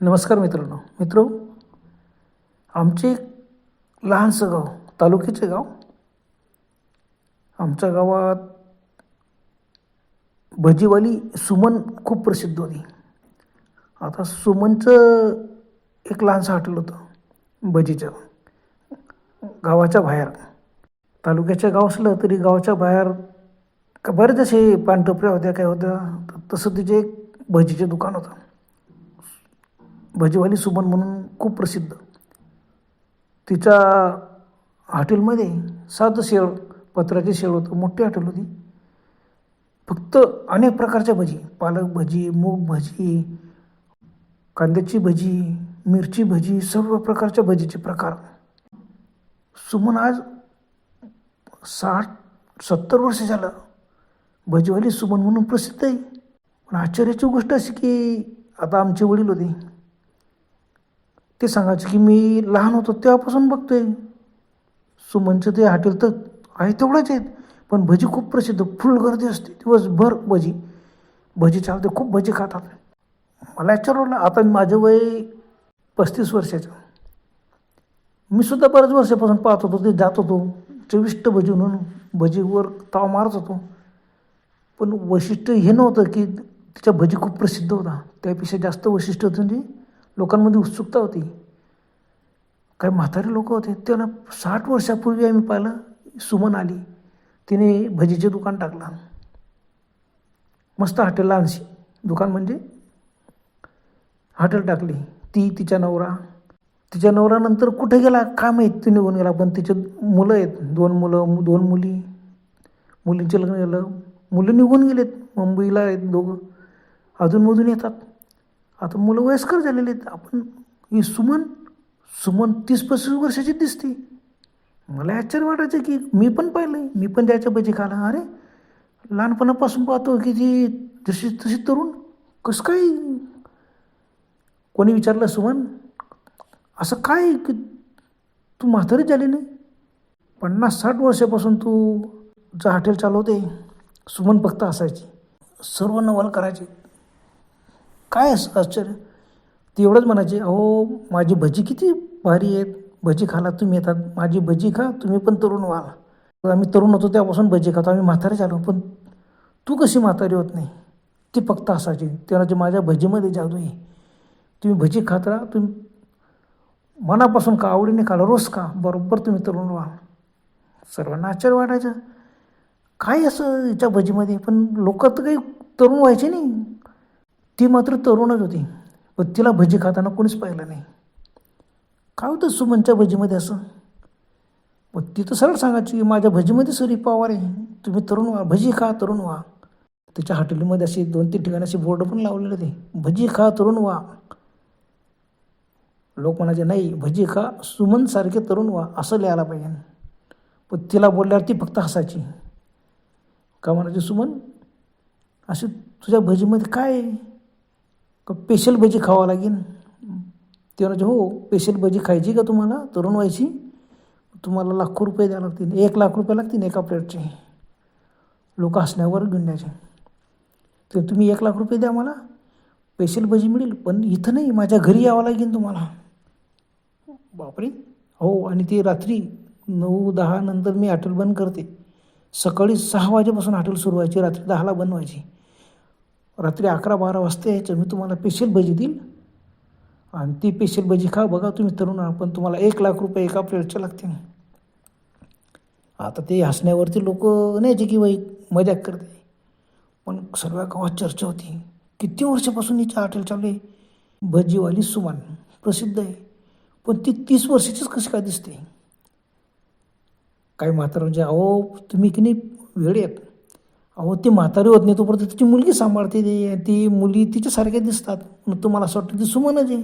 नमस्कार मित्रांनो. मित्र आमचे एक लहानसं गाव तालुक्याचे गाव आमच्या गावात भजीवाली सुमन खूप प्रसिद्ध होती. आता सुमनचं एक लहानसं हॉटेल होतं भजीचं. गावाच्या बाहेर. तालुक्याच्या गाव असलं तरी गावाच्या बाहेर का बरेच असे पानटोपऱ्या होत्या काय होत्या तसं तिचे एक भजीचे दुकान होतं. भजीवाली सुमन म्हणून खूप प्रसिद्ध. तिच्या हॉटेलमध्ये साधं शेळ पत्राचे शेळ होतं मोठी हॉटेल होती. फक्त अनेक प्रकारच्या भजी पालक भजी मूग भजी कांद्याची भजी मिरची भजी सर्व प्रकारच्या भजीचे प्रकार. सुमन आज साठ सत्तर वर्ष झालं भजीवाली सुमन म्हणून प्रसिद्ध आहे. पण आश्चर्याची गोष्ट अशी की आता आमचे वडील होते. ते सांगायचे की मी लहान होतो तेव्हापासून बघतोय. सुमनचं ते हॉटेल तर आहे तेवढंच आहेत पण भजी खूप प्रसिद्ध फुल गर्दी असते. दिवसभर भजी. भजी चालते खूप भजी खातात. मला विचारवलं आता माझं वय पस्तीस वर्षाचं. मी सुद्धा बऱ्याच वर्षापासून पाहत होतो ते जात होतो. चविष्ट भजी म्हणून भजीवर ताव मारत होतो. पण वैशिष्ट्य हे नव्हतं की तिच्या भजी खूप प्रसिद्ध होता. त्यापेक्षा जास्त वैशिष्ट्य होतं म्हणजे लोकांमध्ये उत्सुकता होती. काही म्हातारे लोक होते. त्याला साठ वर्षापूर्वी आम्ही पाहिलं सुमन आली. तिने भजीचे दुकान टाकलं. मस्त हॉटेल लहानशी. दुकान म्हणजे हॉटेल टाकली. ती तिच्या नवरा. तिच्या नवऱ्यानंतर कुठे गेला काय माहीत? ती निघून गेला. पण तिचे मुलं आहेत. दोन मुलं दोन मुली. मुलींचे लग्न झालं. मुलं निघून गेलेत. मुंबईला आहेत दोघं. अधूनमधून येतात. आता मुलं वयस्कर झालेली आहेत. आपण ही सुमन सुमन तीस पस्तीस वर्षाची दिसते. मला आश्चर्य वाटायचं की मी पण पाहिलं मी पण त्याच्या भजी खाला अरे लहानपणापासून पाहतो की ती जशी तशी तरुण. कसं काय? कोणी विचारलं सुमन असं काय की तू म्हातारी झाली नाही? पन्नास साठ वर्षापासून तू जे हॉटेल चालवते. सुमन फक्त असायची सर्व नवल करायचे. काय असं आश्चर्य? ते एवढंच म्हणायचे अहो माझी भजी किती भारी आहेत. भजी खाला तुम्ही येतात. माझी भजी खा तुम्ही पण तरुण व्हाल. आम्ही तरुण होतो त्यापासून भजी खातो. आम्ही म्हातारे झालो. पण तू कशी म्हातारी होत नाही? ती फक्त असायची. ते माझ्या भजीमध्ये जादू आहे. तुम्ही भजी खात राहा. तुम्ही मनापासून का आवडीने खाला रोज का बरोबर तुम्ही तरुण व्हाल. सर्वांना आश्चर्य वाटायचं. काय असं हिच्या भजीमध्ये? पण लोक तर काही तरुण व्हायचे नाही. ती मात्र तरुणच होती पण तिला भजी खाताना कोणीच पाहिलं नाही. काय होतं सुमनच्या भजीमध्ये असं? मग ती तर सरळ सांगायची माझ्या भजीमध्ये सरी पवार आहे. तुम्ही तरुण व्हा भजी खा तरुण व्हा. तिच्या हॉटेलमध्ये असे दोन तीन ठिकाणी असे बोर्ड पण लावलेले होते. भजी खा तरुण व्हा. लोक म्हणायचे नाही भजी खा सुमनसारखे तरुण व्हा असं लिहायला पाहिजे. पण तिला बोलल्यावर ती फक्त हसायची. का म्हणायची सुमन असे तुझ्या भजीमध्ये काय आहे? का पेशल भजी खावा लागेल ते म्हणायचे हो पेशल भजी खायची का तुम्हाला? तरुण व्हायची तुम्हाला लाखो रुपये द्यावे लागतील. एक लाख रुपये लागतील एका प्लेटचे. लोक हसण्यावर घेऊन तर तुम्ही एक लाख रुपये द्या मला. पेशल भजी मिळेल पण इथं नाही माझ्या घरी यावं लागेल तुम्हाला. बापरे. हो आणि ते रात्री नऊ दहा नंतर मी हॉटेल बंद करते. सकाळी सहा वाजेपासून हॉटेल सुरू व्हायची रात्री दहाला बंद व्हायची. रात्री अकरा बारा वाजता यायचं मी तुम्हाला पेशल भजी देईल. आणि ती पेशल भजी खा बघा तुम्ही तरुण पण तुम्हाला एक लाख रुपये एका प्लेटच्या लागतील. आता ते हसण्यावरती लोक न्यायचे की बाई मजाक करते. पण सर्व गावात चर्चा होती किती वर्षापासून हिचं हॉटेल चालू आहे? भजीवाली सुमान प्रसिद्ध आहे. पण ती तीस वर्षाचीच कशी काय दिसते? काही म्हातारा म्हणजे अहो तुम्ही की नाही वेळ येत अहो ती म्हातारी होत नाही तोपर्यंत तिची मुलगी सांभाळते ते. ती मुली तिच्यासारख्या दिसतात. मग तुम्हाला असं वाटतं ती सुमनच आहे.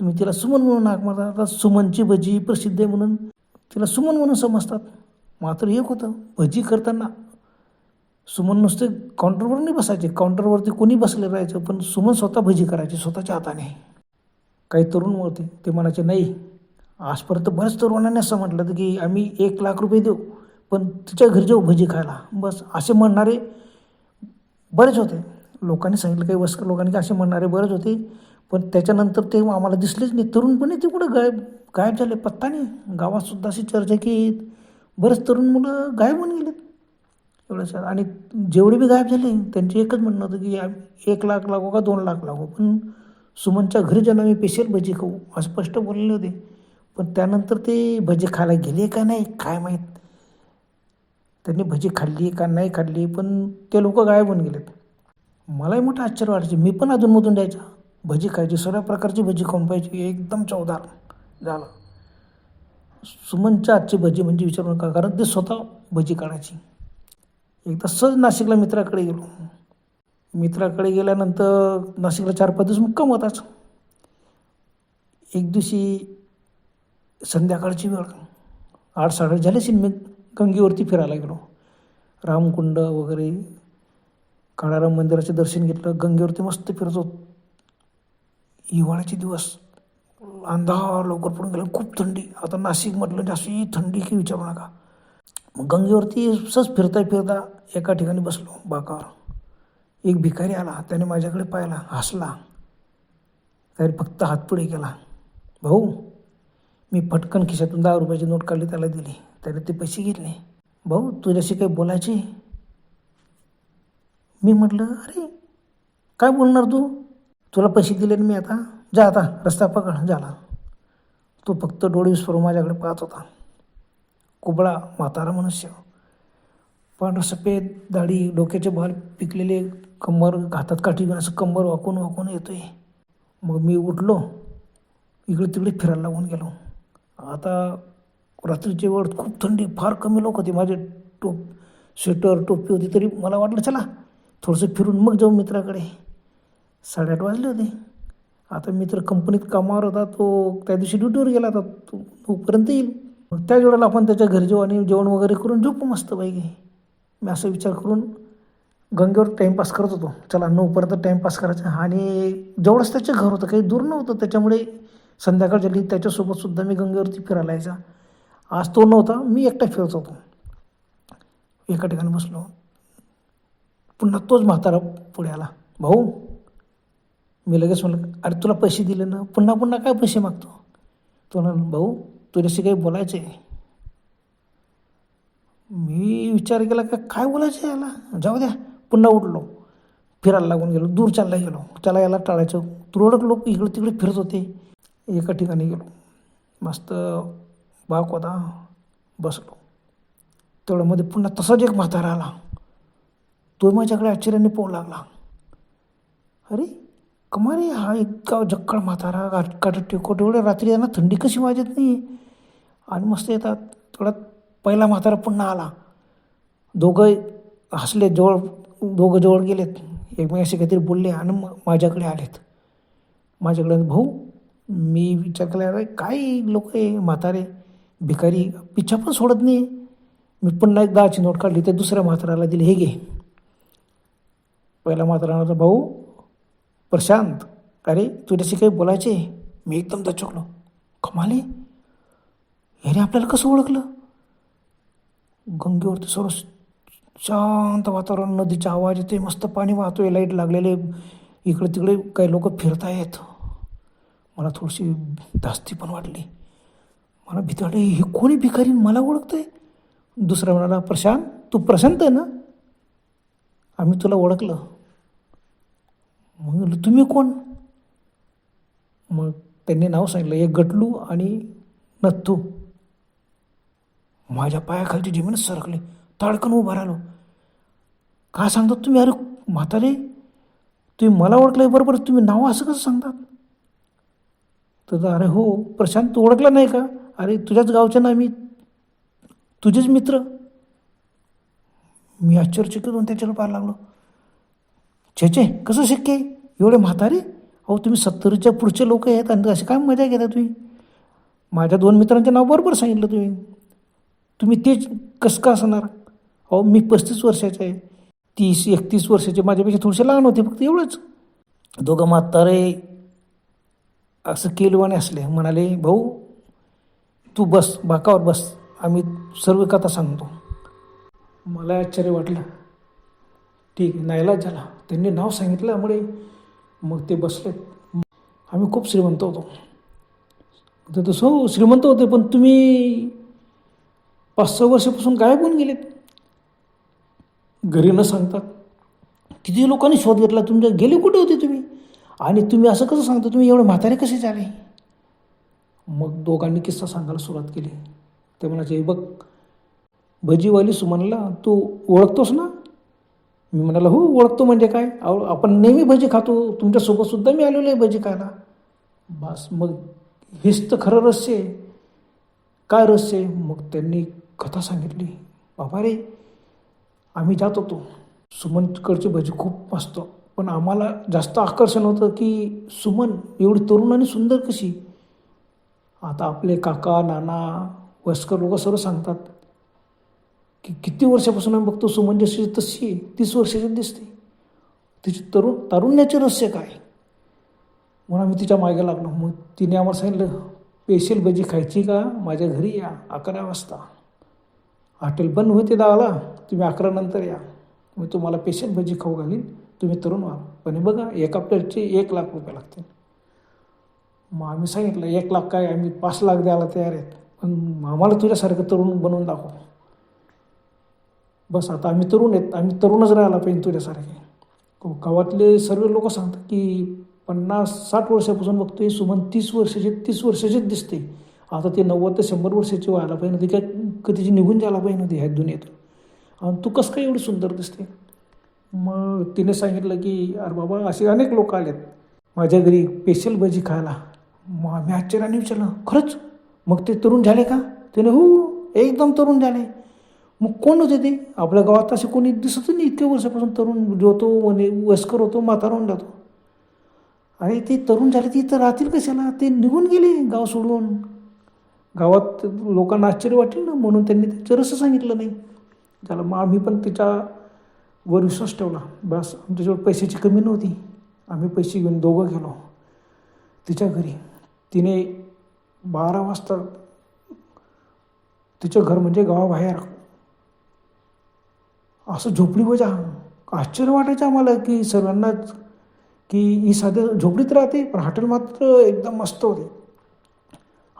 तुम्ही तिला सुमन म्हणून नाक मारता. आता सुमनची भजी प्रसिद्ध आहे म्हणून तिला सुमन म्हणून समजतात. मात्र एक होतं. भजी करताना सुमन नुसते काउंटरवर नाही बसायचे. काउंटरवरती कोणी बसले राहायचं पण सुमन स्वतः भजी करायची स्वतःच्या हाताने. काही तरुण होते. ते म्हणायचे नाही आजपर्यंत बऱ्याच तरुणांनी असं म्हटलं की आम्ही एक लाख रुपये देऊ. पण तिच्या घरी जाऊ भजी खायला. बस असे म्हणणारे बरेच होते. लोकांनी सांगितलं काही वस्कर लोकांनी की असे म्हणणारे बरेच होते. पण त्याच्यानंतर ते आम्हाला दिसलेच नाही. तरुणपणे ते कुठं गायब गायब झाले. पत्ता नाही. गावातसुद्धा अशी चर्चा की बरेच तरुण मुलं गायब होऊन गेलेत. एवढंच आणि जेवढे बी गायब झाले त्यांचे एकच म्हणणं होतं की आम्ही एक लाख लागू का दोन लाख लागू? पण सुमनच्या घरी ज्यांना मी पेशल भजी खाऊ असं स्पष्ट बोललेले होते. पण त्यानंतर ते भजी खायला गेले का नाही काय माहीत. त्यांनी भजी खाल्ली का नाही खाल्ली पण ते लोक गायब होऊन गेलेत. मलाही मोठं आश्चर्य वाटायचे. मी पण अधूनमधून द्यायचा. भजी खायची सर्व प्रकारची भजी खाऊन पाहिजे एकदम चवदार झालं. सुमनच्या आजची भजी म्हणजे विचारू नका कारण ते स्वतः भजी काढायची. एकदा सहज नाशिकला मित्राकडे गेलो. मित्राकडे गेल्यानंतर नाशिकला चार पाच दिवस मुक्काम होताच एक दिवशी संध्याकाळची वेळ. आठ साडे झाले असेल मी गंगेवरती फिरायला गेलो. रामकुंड वगैरे काळाराम मंदिराचे दर्शन घेतलं. गंगेवरती मस्त फिरतो हिवाळ्याचे दिवस. अंधार लवकर पडून गेला. खूप थंडी. आता नाशिकमधलं जास्ती थंडी की विचारू नका. मग गंगेवरती सहज फिरता फिरता एका ठिकाणी बसलो बाकावर. एक भिकारी आला. त्याने माझ्याकडे पाहिला. हसला. त्याने फक्त हात पुढे केला. भाऊ मी पटकन खिशातून दहा रुपयाची नोट काढली त्याला दिली. त्याने ते पैसे घेतले. भाऊ तुझ्याशी काही बोलायचे? मी म्हटलं अरे काय बोलणार तू? तुला पैसे दिले मी आता? जा आता रस्ता पकड झाला तो फक्त डोळे विस्फरून माझ्याकडे पाहत होता. कुबळा म्हातारा मनुष्य. पण सफेद दाढी डोक्याचे बाल पिकलेले कंबर घातात काठी घेऊन असं कंबर वाकून वाकून येतोय. मग मी उठलो. इकडे तिकडे फिरायला लागून गेलो. आता रात्रीची वेळ खूप थंडी फार कमी लोक होती. माझे टोप स्वेटर टोपी होती तरी मला वाटलं चला थोडंसं फिरून मग जाऊ मित्राकडे. साडेआठ वाजले होते. आता मित्र कंपनीत कामावर होता तो त्या दिवशी ड्युटीवर गेला होता तो तोपर्यंत येईल. त्या त्याच वेळेला आपण त्याच्या घरी जाऊ आणि जेवण वगैरे करून झोपू मस्त पाहिजे मी असा विचार करून गंगेवर टाईमपास करत होतो. चला नऊपर्यंत टाईमपास करायचा. आणि जवळच त्याचं घर होतं काही दूर नव्हतं. त्याच्यामुळे संध्याकाळच्या झाली त्याच्यासोबतसुद्धा मी गंगेवरती फिरायला यायचा. आज तो नव्हता मी एकटा फिरत होतो. एका ठिकाणी बसलो. पुन्हा तोच म्हातारा पुढे आला. भाऊ मी लगेच म्हणलं अरे तुला पैसे दिले ना पुन्हा पुन्हा काय पैसे मागतो? तो म्हणाल भाऊ तुझ्याशी काही बोलायचं आहे मी विचार केला का काय बोलायचं आहे याला? जाऊ द्या. पुन्हा उठलो. फिरायला लागून गेलो दूर चालला गेलो. त्याला याला टाळायचं. तुरळक लोक इकडे तिकडे फिरत होते. एका ठिकाणी गेलो मस्त बाक होता बसलो. तेवढ्यामध्ये पुन्हा तसाच एक म्हातारा आला. तो माझ्याकडे आश्चर्याने पोहू लागला. अरे कमारे हा इतका जक्कड म्हातारा गाठकाट टेकोट एवढ्या रात्री त्यांना थंडी कशी वाजत नाही? आणि मस्त येतात. थोडा पहिला म्हातारा पुन्हा आला. दोघं हसले जवळ दोघं जवळ गेलेत. एकमेकाशी काहीतरी बोलले आणि मग माझ्याकडे आलेत. माझ्याकडे भाऊ मी विचार केला अरे काय लोक आहे म्हातारे? भिकारी? पिच्छा पण सोडत नाही. मी पुन्हा एक दहाची नोट काढली ते दुसऱ्या म्हाताराला दिली हे घे. पहिला म्हातारा म्हणाला भाऊ प्रशांत अरे तुझ्याशी काही बोलायचे मी एकदम दचकलो. कमाले? याने आपल्याला कसं ओळखलं? गंगेवरती सर्व शांत वातावरण नदीचा आवाज येते मस्त पाणी वाहतोय लाइट लागलेले इकडे तिकडे काही लोक फिरतायत. मला थोडीशी धास्ती पण वाटली. मला भीती वाटली हे कोणी भिकारी मला ओळखतंय? दुसरा म्हणाला प्रशांत तू प्रशांत आहे ना? आम्ही तुला ओळखलं. मग म्हणलं तुम्ही कोण? मग त्यांनी नाव सांगितलं एक गटलू आणि नथू माझ्या पायाखालची जमीन सरकली ताडकन उभा राहिलो. का सांगतात तुम्ही? अरे म्हातारे तुम्ही मला ओळखलं बरोबर तुम्ही नाव असं कसं सांगतात? तर अरे हो प्रशांत तू ओळखला नाही का? अरे तुझ्याच गावच्या ना मी तुझेच मित्र. मी आश्चर्यचकित होऊन त्याच्याकडे पाहायला लागलो. छे छे कसं शक्य आहे? एवढे म्हातारे? अहो तुम्ही सत्तरीच्या पुढचे लोक आहेत आणि अशी काय मजा घेता तुम्ही? माझ्या दोन मित्रांचे नाव बरोबर सांगितलं तुम्ही. तुम्ही तेच कसं का असणार? अहो मी पस्तीस वर्षाचे आहे. तीस एकतीस वर्षाचे माझ्यापेक्षा थोडेसे लहान होते फक्त एवढंच. दोघं म्हातारे असं केलवाने असले. म्हणाले भाऊ तू बस बाकावर बस. आम्ही सर्व कथा सांगतो. मला आश्चर्य वाटलं. ठीक आहे नाईलाज झाला. त्यांनी नाव सांगितल्यामुळे मग ते बसलेत आम्ही खूप श्रीमंत होतो. तर तसं हो श्रीमंत होते पण तुम्ही पाच सहा वर्षापासून गायब होऊन गेलेत. घरी न सांगतात किती लोकांनी शोध घेतला? तुमच्या गेले कुठे होते तुम्ही? आणि तुम्ही असं कसं सांगता? तुम्ही एवढे म्हातारे कसे झाले? मग दोघांनी किस्सा सांगायला सुरुवात केली. ते म्हणायचे बघ भजीवाली सुमनला तू ओळखतोस ना? मी म्हणाला हो ओळखतो म्हणजे काय? अहो, आपण नेहमी भजी खातो. तुमच्यासोबतसुद्धा मी आलेलो आहे भजी खायला. बस मग हेच तर खरं रहस्य आहे. काय रहस्य आहे? मग त्यांनी कथा सांगितली. बाबा रे आम्ही जात होतो. सुमनकडची भजी खूप मस्त पण आम्हाला जास्त आकर्षण होतं की सुमन एवढी तरुण आणि सुंदर कशी? आता आपले काका नाना वयस्कर लोक सर्व सांगतात की किती वर्षापासून आम्ही बघतो सुमन जशी तशी आहे तीस वर्षाची दिसते. तिची तरुण तारुण्याचे रहस्य काय? म्हणून आम्ही तिच्यामागे लागलो. मग तिने आम्हाला सांगितलं स्पेशल भजी खायची का? माझ्या घरी या अकरा वाजता. हॉटेल बंद होते दहाला तुम्ही अकरा नंतर या. मी तुम्हाला पेशल भजी खाऊ घालीन. तुम्ही तरुण व्हा. पण बघा एका प्लेटचे एक लाख रुपये लागतील. मग आम्ही सांगितलं एक लाख काय? आम्ही पाच लाख द्यायला तयार आहेत. पण आम्हाला तुझ्यासारखं तरुण बनवून दाखव. बस आता आम्ही तरुण आहेत. आम्ही तरुणच राहायला पाहिजे तुझ्यासारखे. हो, गावातले सर्व लोक सांगतात की पन्नास साठ वर्षापासून बघतोय सुमन तीस वर्षाचे तीस वर्षाचीच दिसते. आता ते नव्वद ते शंभर वर्षाची व्हायला पाहिजे. ते काय कधीची निघून जायला पाहिजे नव्हती ह्या दुनियेतून. आणि तू कसं काय एवढी सुंदर दिसते? मग तिने सांगितलं की अरे बाबा असे अनेक लोक आलेत. माझ्या घरी स्पेशल भजी खायला. मग आम्ही आश्चर्याने विचारलं खरंच? मग ते तरुण झाले का? त्याने हो एकदम तरुण झाले. मग कोण होते ते? आपल्या गावात असे कोणी दिसत नाही. इतक्या वर्षापासून तरुण जो होतो म्हणे वयस्कर होतो म्हातारा होऊन जातो अरे ते तरुण झाले ते इथं राहतील कशाला? ते निघून गेले गाव सोडून. गावात लोकांना आश्चर्य वाटेल ना म्हणून त्यांनी त्याचं जरसं सांगितलं नाही. झालं मग आम्ही पण वर विश्वास ठेवला बस आमच्याजवळ पैशाची कमी नव्हती. आम्ही पैसे घेऊन दोघं गेलो. तिच्या घरी. तिने बारा वाजता तिचं घर म्हणजे गावाबाहेर. असं झोपडी बजा. आश्चर्य वाटायचं आम्हाला की सर्वांनाच की ही साध्या झोपडीत राहते पण हॉटेल मात्र एकदम मस्त होते.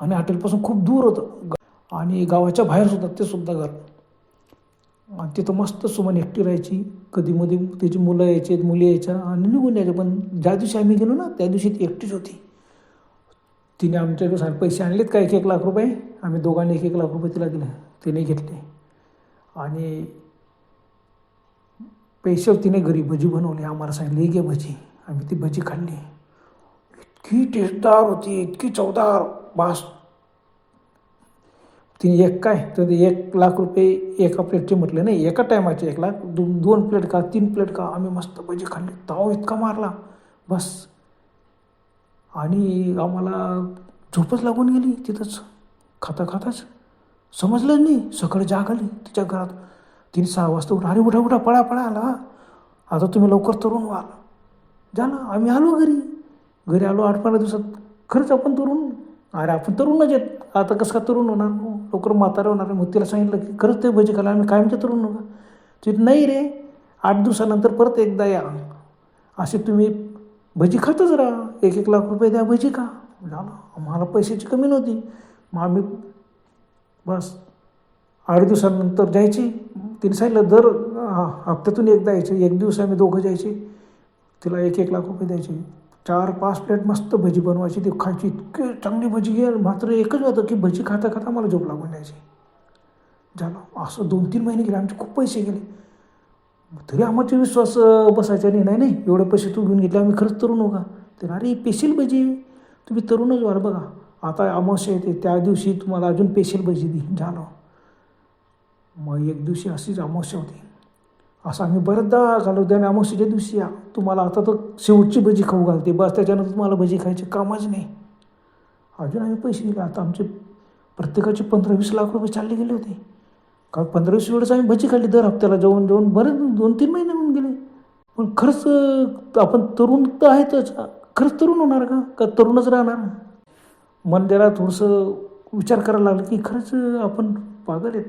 आणि हॉटेलपासून खूप दूर होतं. आणि गावाच्या बाहेर सुद्धा ते सुद्धा घर. तिथं मस्त सुमान एकटी राहायची. कधी मध्ये तिची मुलं यायची मुली यायच्या आणि निघून यायच्या. पण ज्या दिवशी आम्ही गेलो ना त्या दिवशी ती एकटीच होती. तिने आमच्याकडे सांग पैसे आणलेत का एक एक लाख रुपये? आम्ही दोघांनी एक एक लाख रुपये तिला दिले. तिने घेतले. आणि पैसे तिने घरी भजी बनवली. आम्हाला सांगितली घे भजी. आम्ही ती भजी खाल्ली. इतकी टेस्टदार होती इतकी चवदार. बास तिने एक काय? तर ते एक लाख रुपये एका प्लेटचे म्हटले नाही एका टायमाचे एक लाख दोन दोन प्लेट का तीन प्लेट का? आम्ही मस्त पैसे खाल्ले. ताव इतका मारला. बस. आणि आम्हाला झोपच लागून गेली तिथंच. खाता खाताच समजलंच नाही. सकाळी जाग आली तिच्या घरात. तिने सहा वाजता उठा अरे उठा उठा पळा पळा आला. आता तुम्ही लवकर तरुण व्हाल झालं आम्ही आलो घरी. घरी आलो आठ पंधरा दिवसात. खरंच आपण तरुण? अरे आपण तरुणच आहेत. आता कसं का तरुण होणार? हो, लवकर म्हातारा होणार मग तिला सांगितलं की खरंच ते भजी खाला आम्ही कायमचे तरुण नका ती नाही रे. आठ दिवसानंतर परत एकदा या. असे तुम्ही भजी खातच राहा एक एक लाख रुपये द्या भजी खा. झालं. आम्हाला पैशाची कमी नव्हती. मग आम्ही बस. आठ दिवसानंतर जायची. तिने सांगितलं दर हा, हप्त्यातून एकदा यायचे. एक दिवस आम्ही दोघं जायचे. तिला एक एक लाख रुपये द्यायचे. चार पाच प्लेट मस्त भजी बनवायची. ती खायची इतकी चांगली भजी. घे मात्र एकच होतं की भजी खाता खाता मला झोप लागून द्यायची झालं. असं दोन तीन महिने गेले. आमचे खूप पैसे गेले. तरी आम्हाचे विश्वास बसायचा नाही. नाही नाही. एवढे पैसे तू घेऊन घेतले. आम्ही खरंच तरुण हो का तर अरे पेशील भजी. तुम्ही तरुणच व्हाल बघा. आता अमावस्या येते. त्या दिवशी तुम्हाला अजून पेशील भजी देईन. झालं. मग एक दिवशी अशीच अमावस्या होती. असं आम्ही बऱ्याचदा घालवतो आणि अमावस्याच्या दिवशी या. तुम्हाला आता तर शेवटची भजी खाऊ घालते. बस त्याच्यानंतर तुम्हाला भजी खायची कामच नाही. अजून आम्ही पैसे दिले. आता आमचे प्रत्येकाचे पंधरा वीस लाख रुपये चालले गेले होते. कारण पंधरा वीस वेळेस आम्ही भजी खाल्ली दर हप्त्याला. जेवण जेवण बरेच दोन तीन महिने होऊन गेले. पण खरंच आपण तरुण तर आहेतच खरंच तरुण होणार का? का तरुणच राहणार? मन थोडंसं विचार करायला लागलं की खरंच आपण पागल आहेत.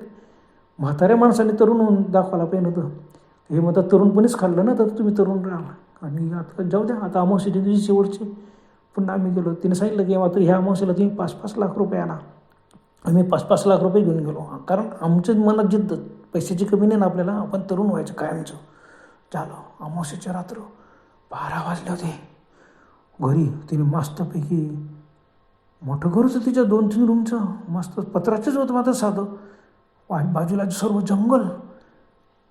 म्हाताऱ्या माणसाने तरुण होऊन दाखवायला पाहिजे होतं. हे म्हणतात तरुणपणीच खाल्लं ना तर तुम्ही तरुण राहा. आणि आता जाऊ द्या आता अमावस्याच्या दिवशी शेवटचे. पुन्हा आम्ही गेलो. तिने सांगितलं की मात्र ह्या अमावस्याला तुम्ही पाच पाच लाख रुपये आणा. आम्ही पाच पाच लाख रुपये घेऊन गेलो. कारण आमच्या मनात जिद्द पैशाची कमी नाही ना आपल्याला आपण तरुण व्हायचं कायमचं. झालं. अमावस्याची रात्र बारा वाजले होते. घरी तिने मस्तपैकी मोठं घर होतं तिच्या दोन तीन रूमचं मस्त पत्राचंच होतं मात्र साधं. बाजूला सर्व जंगल.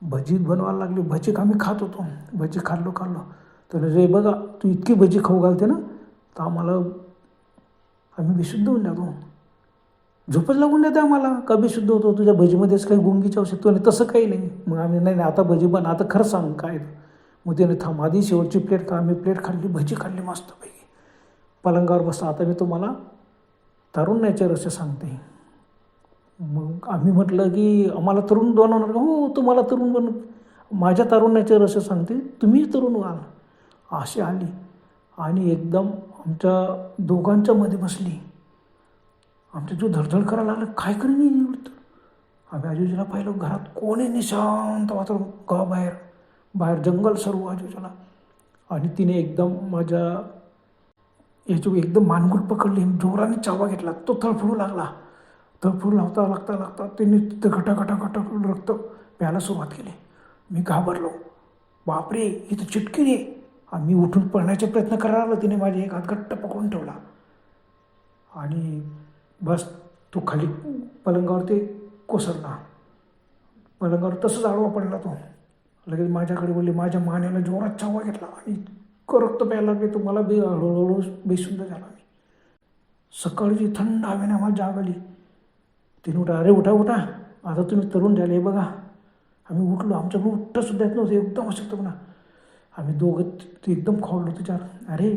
भजी बनवायला लागली. भजी आम्ही खात होतो. भजी खाल्लो खाल्लो. तर रे बघा तू इतकी भजी खाऊ घालते ना तर आम्हाला आम्ही विशुद्ध होऊन जातो. झोपच लागून देते आम्हाला. का विशुद्ध होतो? तुझ्या भजीमध्येच काही गुंगीची आवश्यकता नाही. तसं काही नाही. मग आम्ही नाही नाही आता भजी बन आता खरं सांग काय मग त्याने थांब. आधी शेवटची प्लेट का आम्ही प्लेट खाल्ली भजी खाल्ली मस्तपैकी. पलंगावर बसला. आता मी तुम्हाला तारुण्याचे रस्य सांगते. मग आम्ही म्हटलं की आम्हाला तरुण बनवणार का? हो तुम्हाला तरुण बन माझ्या तरुणाचे रस सांगते. तुम्ही तरुण व्हाल अशी आली. आणि एकदम आमच्या दोघांच्या मध्ये बसली. आमच्या जो धडधड करायला लागलं काय करेन ही एवढं? आम्ही आजूबाजूला पाहिलं घरात कोणी निशांत वातावरण का बाहेर? बाहेर जंगल सर्व आजूबाजूला आणि तिने एकदम माझ्या याची एकदम मानगुट पकडली. जोराने चावा घेतला. तो तळफडू लागला. तळफडू लावता लागता लागता त्यांनी तिथं घटा घटा घटा करून रक्त प्यायला सुरुवात केली. मी घाबरलो. बापरे इथं चिटकी रे. मी उठून पळण्याचा प्रयत्न करायला तिने माझे एक हात घट्ट पकडून ठेवला. आणि बस तो खाली पलंगावर ते कोसळला. पलंगावर तसंच आडवा पडला तो. लगेच माझ्याकडे बोलले माझ्या मानेला जोरात चावा घेतला आणि इतकं रक्त प्यायला लागले तो मला बे हळूहळू बेसुद्ध झाला मी. सकाळची थंड हवेने आम्हाला जाग आली. तिने उठा अरे उठा उठा. आता तुम्ही तरुण झाले बघा. आम्ही उठलो. आमच्याकडून उठता सुद्धा येत नव्हतं. एकदम अशक्त म्हणा. आम्ही दोघं तू एकदम खावलो त्याच्यावर अरे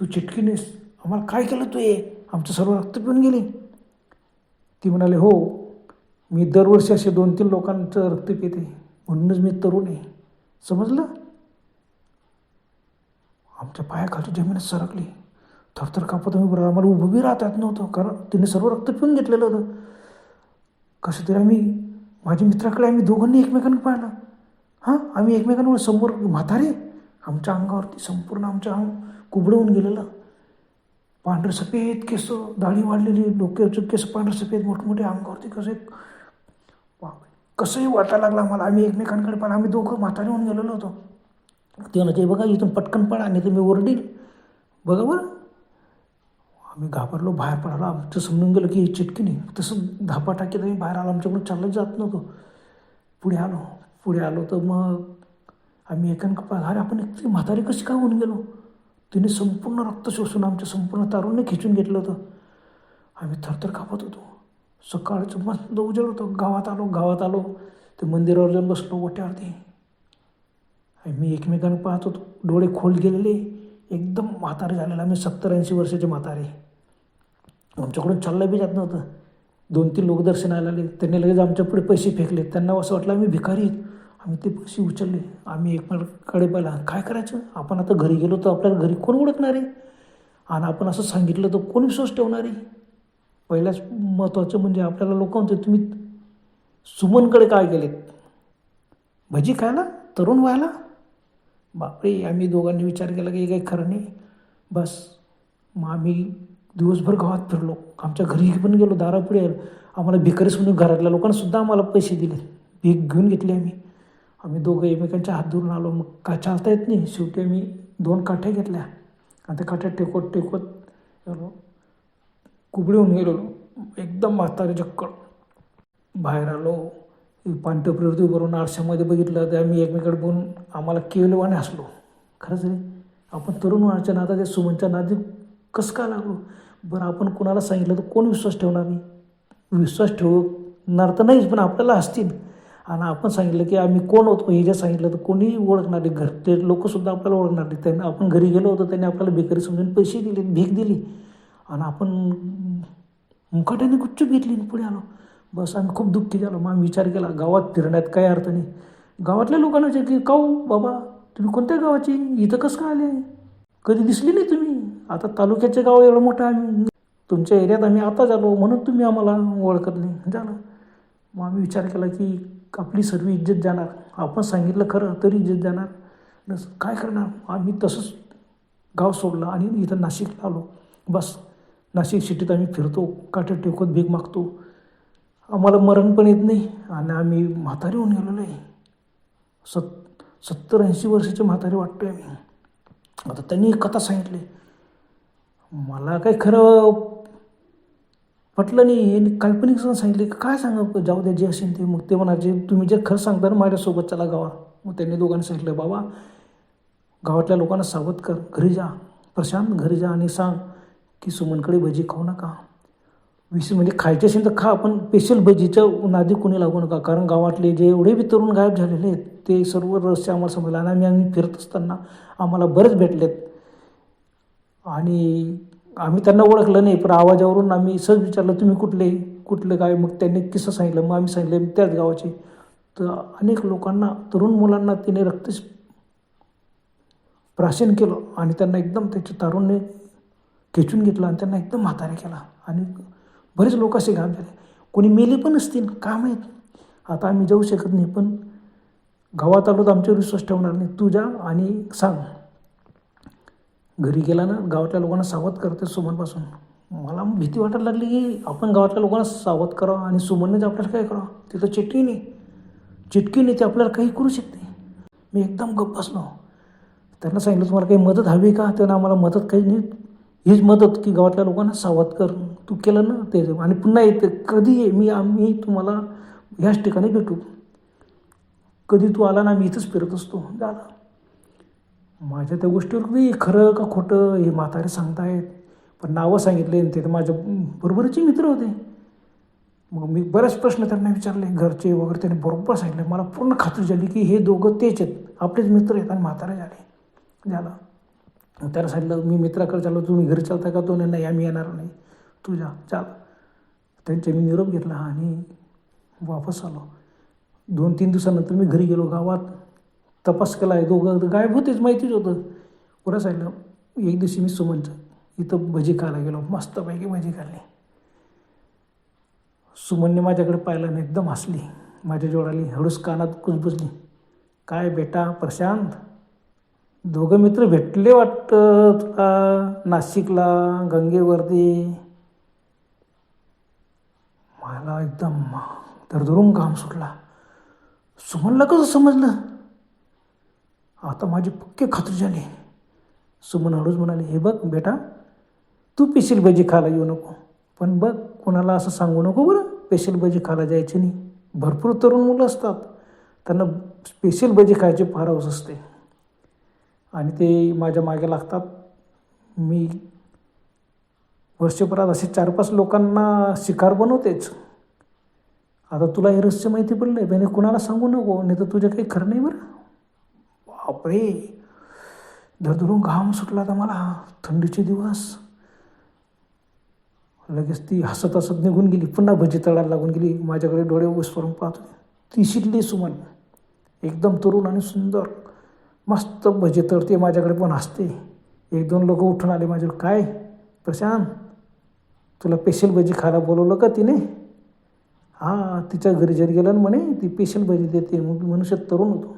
तू चिटकी नाहीस. आम्हाला काय केलं तू ये आमचं सर्व रक्त पिऊन गेली. ती म्हणाले हो मी दरवर्षी असे दोन तीन लोकांचं रक्त पिते. म्हणूनच मी तरुण आहे. समजलं? आमच्या पायाखालची जमीन सरकली. थरथर कापत आम्ही बरं आम्हाला उभं बी राहतात नव्हतं. कारण तिने सर्व रक्त पिऊन घेतलेलं होतं. कसं तरी आम्ही माझ्या मित्राकडे आम्ही दोघांनी एकमेकांना पाहिलं. हां आम्ही एकमेकांवर समोर म्हातारे आमच्या अंगावरती संपूर्ण आमच्या अंग कुबडवून गेलेलं. पांढरे सफेद केस दाढी वाढलेली डोक्याचे केस पांढरे सफेद मोठमोठे अंगावरती कसे बापरे. कसंही वाटायला लागलं आम्हाला. आम्ही एकमेकांकडे पाहिलं आम्ही दोघं म्हातारे होऊन गेलेलो होतो. ते म्हणजे बघा इथून पटकन पडा नाही तर मी ओरडील बघा बरं. आम्ही घाबरलो बाहेर पडालो आमचं समजून गेलं की चिटकी नाही तसं धापा टाकीत आम्ही बाहेर आलो. आमच्याकडून चालत जात नव्हतो. पुढे आलो. पुढे आलो तर मग आम्ही एकांक पाहिलं अरे आपण ती म्हातारी कशी काय होऊन गेलो? तिने संपूर्ण रक्त शोषून आमच्या संपूर्ण तारुण्य खिचून घेतलं होतं. आम्ही थरथर कापत होतो. सकाळचं मस्त उजळ होतं. गावात आलो गावात आलो. ते मंदिरावर जाऊन बसलो ओट्यावरती आम्ही मी एकमेकांना पाहत होतो. डोळे खोल गेलेले. एकदम म्हातारे झालेले. आम्ही सत्तर ऐंशी वर्षाचे म्हातारे. आमच्याकडून चाललं बी जात नव्हतं. दोन तीन लोक दर्शनाला आले त्यांनी लगेच आमच्या पुढे पैसे फेकले. त्यांना असं वाटलं आम्ही भिकारी आहेत. आम्ही ते पैसे उचलले. आम्ही एकमेकांकडे पाहिला. काय करायचं? आपण आता घरी गेलो तर आपल्याला घरी कोण ओळखणार? आहे आणि आपण असं सांगितलं तर कोण विश्वास ठेवणार? आहे पहिल्याच महत्त्वाचं म्हणजे आपल्याला लोक म्हणते तुम्ही सुमनकडे काय गेलेत? भजी खायला? तरुण व्हायला? बापरे आम्ही दोघांनी विचार केला की काही खरं नाही. बस मग आम्ही दिवसभर गावात फिरलो. आमच्या घरी पण गेलो दारापुढे आलो आम्हाला भिकारीच म्हणून घरातल्या लोकांनासुद्धा आम्हाला पैसे दिले. भीक घेऊन घेतली आम्ही. आम्ही दोघं एकमेकांच्या हात धरून आलो. मग का चालता येत नाही. शेवटी आम्ही दोन काठ्या घेतल्या. आणि त्या काठ्या टेकवत टेकवत गेलो. कुबडी होऊन गेलो. एकदम म्हातारे चक्कर बाहेर आलो. पांटपरीवरती उभारून आरशामध्ये बघितलं तर आम्ही एकमेकडे बोलून आम्हाला केवलवाने हसलो. खरंच रे. आपण तरुण व्हायच्या नादात सुमनच्या नादी कसं काय लागलो? बरं आपण कोणाला सांगितलं तर कोण विश्वास ठेवणार नाही? विश्वास ठेवणार तर नाहीच पण आपल्याला असतील. आणि आपण सांगितलं की आम्ही कोण होतो? हे जे सांगितलं तर कोणीही ओळखणार नाही. घरचे लोकसुद्धा आपल्याला ओळखणार नाही. त्यांना आपण घरी गेलो होतो त्यांनी आपल्याला बेकारी समजून पैसे दिले भीक दिली. आणि आपण मुकाट्याने गुच्चूप घेतली आणि पुढे आलो. बस आम्ही खूप दुःखी झालो. मग आम्ही विचार केला गावात फिरण्यात काय अर्थ नाही. गावातल्या लोकांना विचार की काऊ बाबा तुम्ही कोणत्या गावाची? इथं कसं का आले? कधी दिसली नाही तुम्ही? आता तालुक्याचे गाव एवढं मोठं आम्ही तुमच्या एरियात आम्ही आता झालो म्हणून तुम्ही आम्हाला ओळखत नाही. झालं. मग आम्ही विचार केला की आपली सर्व इज्जत जाणार. आपण सांगितलं खरं तरी इज्जत जाणार. नस काय करणार? आम्ही तसंच गाव सोडलं आणि इथं नाशिकला आलो. बस नाशिक सिटीत आम्ही फिरतो काटे टेकत भीक मागतो. आम्हाला मरण पण येत नाही आणि आम्ही म्हातारी होऊन गेलेलो आहे. सत सत्तर ऐंशी वर्षाचे म्हातारे वाटतोय आम्ही. आता त्यांनी एक कथा सांगितली. मला काही खरं पटलं नाही. काल्पनिक सण सांगितले. काय सांगा जाऊ द्या जे असेल ते. मग ते म्हणायचे तुम्ही जे खरं सांगता ना माझ्यासोबत चला गावा मग त्यांनी दोघांनी सांगितलं बाबा गावातल्या लोकांना सावध कर. घरी जा. प्रशांत घरी जा आणि सांग की सुमनकडे भजी खाऊ नका. विशेष म्हणजे खायचे असेल तर खा पण स्पेशल भजीचं नादी कोणी लागू नका. कारण गावातले जे एवढे बी तरुण गायब झालेले आहेत ते सर्व रहस्य आम्हाला समजलं. आणि आम्ही आम्ही फिरत असताना आम्हाला बरेच भेटलेत. आणि आम्ही त्यांना ओळखलं नाही पण आवाजावरून आम्ही सहज विचारलं तुम्ही कुठले? कुठले काय मग त्यांनी किस्सा सांगितलं मग आम्ही सांगितलं त्याच गावाचे. तर अनेक लोकांना तरुण मुलांना तिने रक्त प्राशन केलं आणि त्यांना एकदम त्याचे तारुण्य खेचून घेतलं आणि त्यांना एकदम म्हातारे केला. आणि बरेच लोक असे घाम झाले. कोणी मेले पण असतील का माहीत? आता आम्ही जाऊ शकत नाही पण गावात आलो तर आमच्यावर विश्वास ठेवणार नाही. तू जा आणि सांग. घरी गेला ना गावातल्या लोकांना सावध करते सुमनपासून. मला भीती वाटायला लागली की आपण गावातल्या लोकांना सावध करावं आणि सुमननेच आपल्याला काय करावं? तिथं चिटकी नाही. चिटकी नाही ते आपल्याला काही करू शकते. मी एकदम गप्प बसलो. त्यांना सांगितलं तुम्हाला काही मदत हवी का? त्यांना आम्हाला मदत काही नाही. हीच मदत की गावातल्या लोकांना सावध कर. तू केलं ना ते. आणि पुन्हा येते. कधी ये मी आम्ही तुम्हाला ह्याच ठिकाणी भेटू. कधी तू आला ना मी इथंच फिरत असतो. झालं माझ्या त्या गोष्टीवर मी खरं का खोटं हे म्हातारे सांगतायत? पण नावं सांगितले आणि ते तर माझ्या बरोबरचे मित्र होते. मग मी बरेच प्रश्न त्यांना विचारले घरचे वगैरे त्यांनी बरोबर सांगितले. मला पूर्ण खात्री झाली की हे दोघं तेच आहेत. आपलेच मित्र आहेत आणि म्हातारे झाले. झालं. त्याला सांगितलं मी मित्राकडे चाललो. तुम्ही घरी चालता का? तो नाही, नाही आम्ही येणार नाही. तू जा. चाल. त्यांचे मी निरोप घेतला आणि वापस आलो. दोन तीन दिवसानंतर मी घरी गेलो गावात. तपास केला आहे दोघं तर गायब होतेच माहितीच होतं. पुढं सांगितलं एक दिवशी मी सुमनचं इथं भजी खायला गेलो मस्तपैकी भजी खाल्ली. सुमनने माझ्याकडे पाहिलं आणि एकदम हसली. माझ्या जोडाली हळूस कानात कुजबुजली. काय बेटा प्रशांत? दोघं मित्र भेटले वाटतं तुला? नाशिकला गंगेवरती? मला एकदम धरधरून घाम सुटला. सुमनला कसं समजलं? आता माझी पक्की खात्री झाली. सुमन हळूच म्हणाले हे बघ बेटा तू पेशील भजी खायला येऊ नको. पण बघ कोणाला असं सांगू नको बरं स्पेशल भजी खायला जायची नाही. भरपूर तरुण मुलं असतात. त्यांना स्पेशल भजी खायची फार हौस असते. आणि ते माझ्या मागे लागतात. मी वर्षभरात असे चार पाच लोकांना शिकार बनवतेच. आता तुला हे रहस्य माहिती पडलं आहे कुणाला सांगू नको नाही तर तुझं काही खरं नाही बरं. बापरे. धरधरून घाम सुटला तर मला. थंडीचे दिवस. लगेच ती हसत हसत निघून गेली. पुन्हा भजी तळायला लागून गेली. माझ्याकडे डोळे उसवरून पाहत होते. ती शिरली सुमन. एकदम तरुण आणि सुंदर. मस्त भजी तळते माझ्याकडे पण हसते. एक दोन लोक उठून आले माझ्याकडे. काय? प्रशांत तुला पेशल भजी खायला बोलवलं का तिने? हां तिच्या घरी जरी गेलं म्हणे ती पेशल भजी देते. मग मनुष्य तरुण होतो.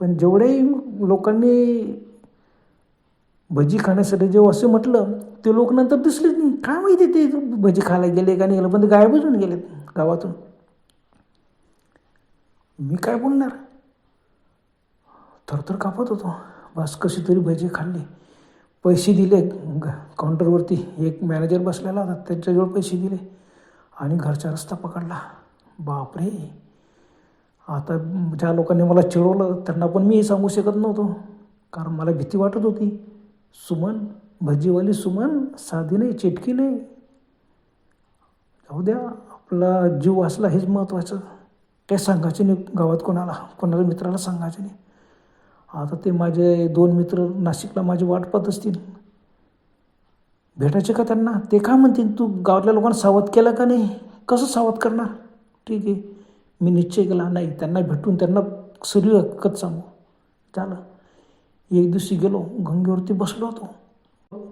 पण जेवढेही लोकांनी भजी खाण्यासाठी जेव्हा असं म्हटलं ते लोक नंतर दिसलेच नाही. काय माहिती ते भजी खायला गेले का नाही गेलं पण ते गायबच होऊन गेलेत गावातून. मी काय बोलणार? थरथर कापत होतो. बस कशी तरी भजी खाल्ली. पैसे दिले. ग- काउंटरवरती एक मॅनेजर बसलेला होता. त्याच्याजवळ पैसे दिले आणि घरचा रस्ता पकडला. बापरे! आता ज्या लोकांनी मला चिडवलं त्यांना पण मी सांगू शकत नव्हतो. कारण मला भीती वाटत होती. सुमन भजीवाली सुमन साधी नाही चिटकी नाही. जाऊ द्या आपला जीव वाचला हेच महत्त्वाचं काही सांगायचं नाही गावात कोणाला कोणाला मित्राला सांगायचे नाही. आता ते माझे दोन मित्र नाशिकला माझी वाट पाहत असतील. भेटायचे का त्यांना? ते काय म्हणतील? तू गावातल्या लोकांना सावध केला का नाही? कसं सावध करणार? ठीक आहे. मी निश्चय केला नाही त्यांना भेटून त्यांना सरी हक्कत सांगू. झालं. एक दिवशी गेलो गंगेवरती बसलो होतो.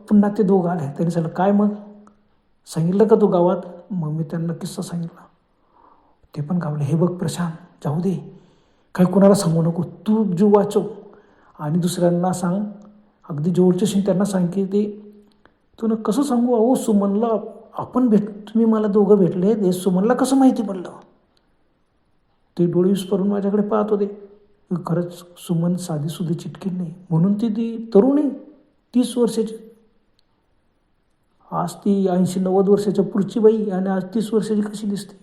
पुन्हा ते दोघं आले. त्यांनी सांगितलं काय मग? सांगितलं का तू गावात? मग मी त्यांना किस्सा सांगितला. ते पण गावले हे बघ प्रशांत जाऊ दे. काही कोणाला सांगू नको. तू जीव वाचव. आणि दुसऱ्यांना सांग. अगदी जवळचे असेल त्यांना ते तुला कसं सांगू? अहो सुमनला आपण भेट तुम्ही मला दोघं भेटले. हे सुमनला कसं माहिती पडलं? ते डोळे विस्परून माझ्याकडे पाहत होते. खरंच सुमन साधीसुद्धा चिटकीन नाही. म्हणून ती ती तरुण आहे तीस वर्षाची. आज ती ऐंशी नव्वद वर्षाच्या पुढची बाई आणि आज तीस वर्षाची कशी दिसते?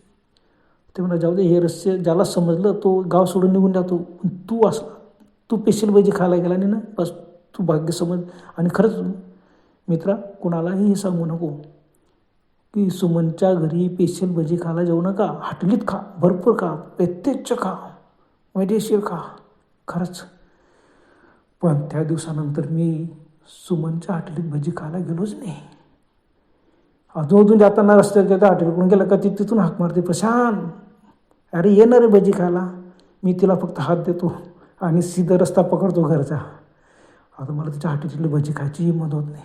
ते म्हणा जाऊ दे हे रस्ते ज्याला समजलं तो गाव सोडून निघून जातो. पण तू असला तू स्पेशल पाहिजे खायला गेला नाही ना? बस तू भाग्य समज आणि खरंच मित्रा कुणालाही हे सांगू नको. की सुमनच्या घरी पेशल भजी खायला जाऊ नका. हाटलीत खा. भरपूर खा. प्रत्यक्ष खा. मजेशीर खा. खरंच. पण त्या दिवसानंतर मी सुमनच्या हाटलीत भजी खायला गेलोच नाही. अजून अजून जाताना रस्त्यात त्या हॉटेलकडून गेला का ती तिथून हाक मारते प्रशांत. अरे ये ना रे भजी खायला. मी तिला फक्त हात देतो आणि सीधा रस्ता पकडतो घरचा. आता मला तिच्या हॉटेलची भजी खायची हिंमत होत नाही.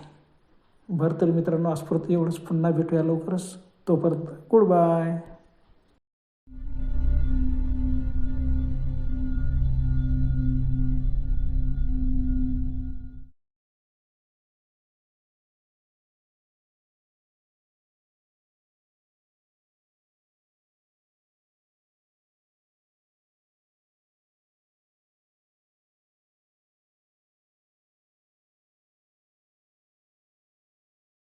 बरं तर मित्रांनो आज एवढंच. पुन्हा भेटूया लवकरच. तोपर्यंत गुड बाय